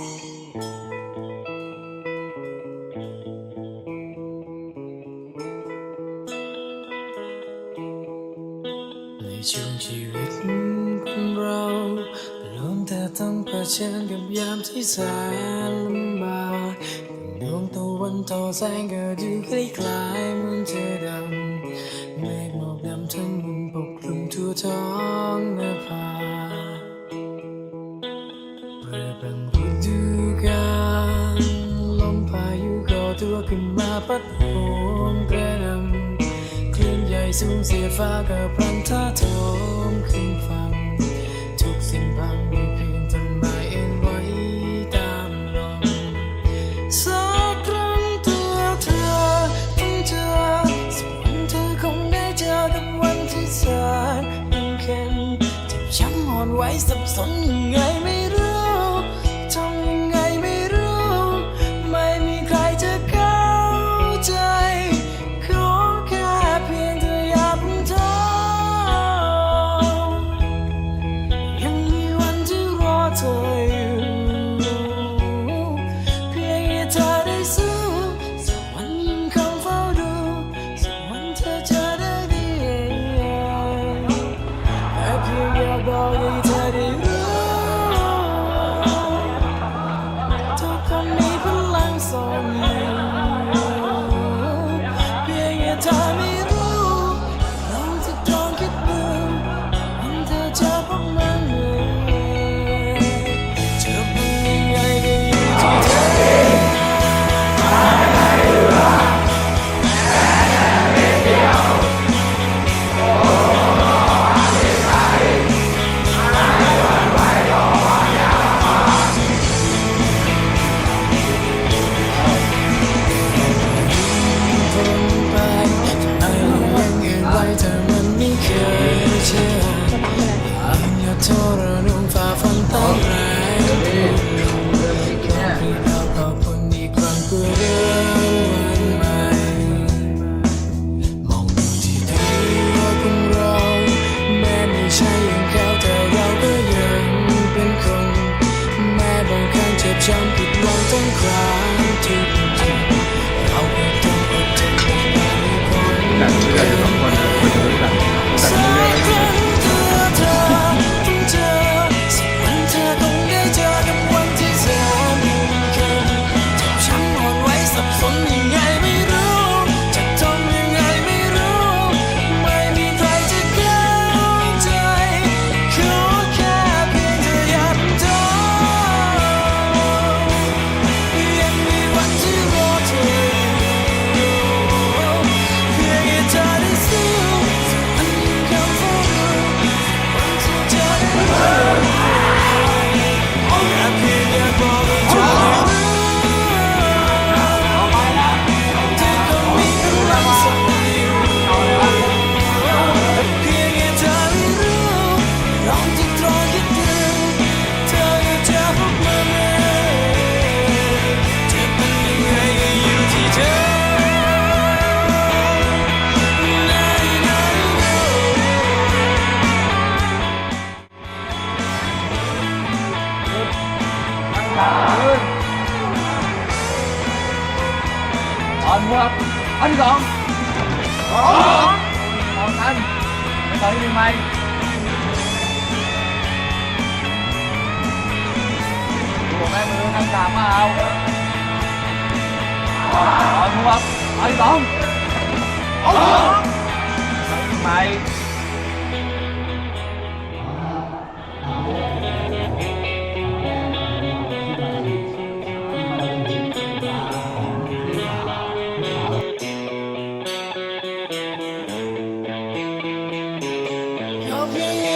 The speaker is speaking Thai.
ในช่วงชีวิตของเราล้วนแต่ต้องเผชิญกับยามที่แสนลำบากดวงตะวันทอแสงก็ดูคล้ายๆมันจะดำเมฆหมอกดำทั้งมันปกคลุมทั่วท้องนภา ปัดโหมกระนำคลื่นใหญ่สูงเสียฟ้ากับพลันท่าโถมขึ้นฟัง ทุกสิ่งพังมีเพียงต้นไมเอ็นไว้ตามลมสักครั้งตัวเธอต้องเจอสักวันเธอคงได้เจอกับวันที่แสนมันเข็นเจ็บช้ำอ่อนไว้สับสนยังไง encontrar. อมือครับอันบสองสองสองอันไปต่อที่หนึ่งไหมหัวแม่มือข้างกลางมาเอาสองมือครัอันที่สองสองไป Yeah.